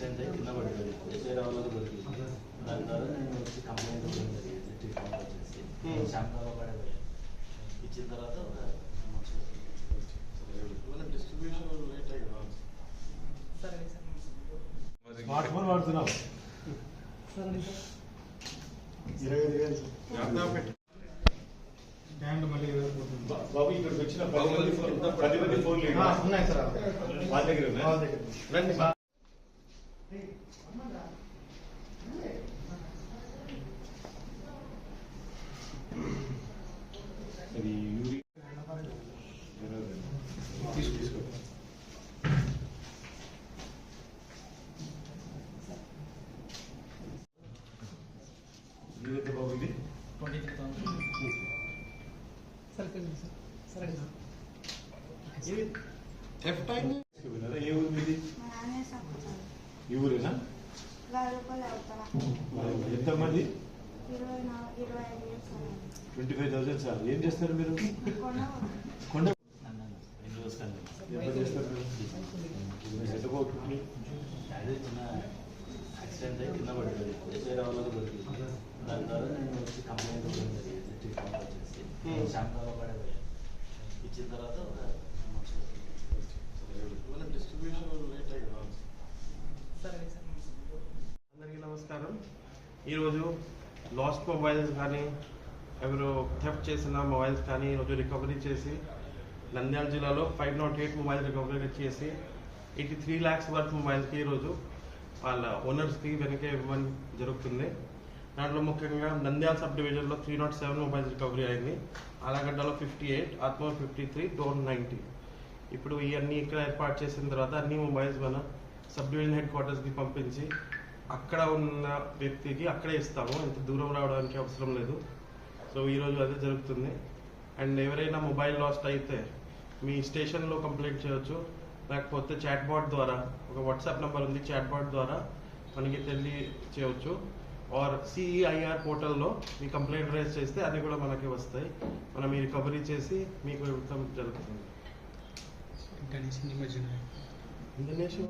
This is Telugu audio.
యాక్సిడెంట్ అయ్యి కింద పడిపోయింది వేరే వాళ్ళకి దొరికింది దాని ద్వారా నేను వచ్చి కంప్లైంట్ ఇవ్వడం జరిగింది. ట్రీట్మెంట్ వచ్చేసి Hmm. శాంతాలో పడిపోయాను ఇచ్చిన తర్వాత ఒక స్మార్ట్ ఫోన్ వాడుతున్నావు. ఇరవై ఐదు వేలు. స్టాండ్ మళ్ళీ పోతుంది. బాబు ఇక్కడికి వచ్చిన పది మంది ఫోన్ పది మంది ఫోన్లు ఆ, ఉన్నాయి సార్. వాళ్ళ దగ్గర. ఉన్నాయా? వాళ్ళ దగ్గర. రండి అది యూరి తీసుకో తీసుకో ఇదైతే బాబు ఇది ట్వంటీ త్రీ థౌసండ్ ఎఫ్ టైం తీసుకుపోయినారా? ఈ ఊరేనా? ఎంతమంది? Twenty five thousand sir. ఏం చేస్తారు మీరు? కొండ ఎంత చేస్తారు మీరు? పోగొట్టుకుని అదే చిన్న యాక్సిడెంట్ అయ్యి కింద వేరే వాళ్ళకి దొరికింది దాని ద్వారా నేను వచ్చి కంప్లైంట్ ఇవ్వడం జరిగింది. ట్రీట్మెంట్ వచ్చేసి Hmm. శాంతాలో ఇచ్చిన తర్వాత ఒక ఈరోజు లాస్ట్ మొబైల్స్ కానీ ఎవరు థెఫ్ట్ చేసిన మొబైల్స్ కానీ ఈరోజు రికవరీ చేసి నంద్యాల జిల్లాలో five not eight mobile recovery చేసి ఎయిటీ త్రీ ల్యాక్స్ వర్త్ మొబైల్స్కి ఈరోజు వాళ్ళ ఓనర్స్కి వెనక ఇవ్వడం జరుగుతుంది. దాంట్లో ముఖ్యంగా నంద్యాల సబ్ డివిజన్లో three not seven mobiles recovery అయింది. ఆలగడ్డలో ఫిఫ్టీ ఎయిట్ ఆత్మ ఫిఫ్టీ త్రీ డోర్ నైంటీ ఇప్పుడు ఇవన్నీ ఇక్కడ ఏర్పాటు చేసిన తర్వాత అన్ని మొబైల్స్ మన సబ్ డివిజన్ హెడ్ క్వార్టర్స్కి పంపించి అక్కడ ఉన్న వ్యక్తికి అక్కడే ఇస్తాము. ఎంత దూరం రావడానికి అవసరం లేదు. సో ఈరోజు అదే జరుగుతుంది. అండ్ ఎవరైనా మొబైల్ లాస్ట్ అయితే మీ స్టేషన్లో కంప్లైంట్ చేయొచ్చు. లేకపోతే చాట్ బాట్ ద్వారా ఒక వాట్సాప్ నెంబర్ ఉంది చాట్ బాట్ ద్వారా మనకి తెలియ చేయవచ్చు ఆర్ సిఈఐఆర్ పోర్టల్లో మీ కంప్లైంట్ రైజ్ చేస్తే అన్ని కూడా మనకి వస్తాయి. మనం ఈ రికవరీ చేసి మీకు ఇవ్వడం జరుగుతుంది. గణేష్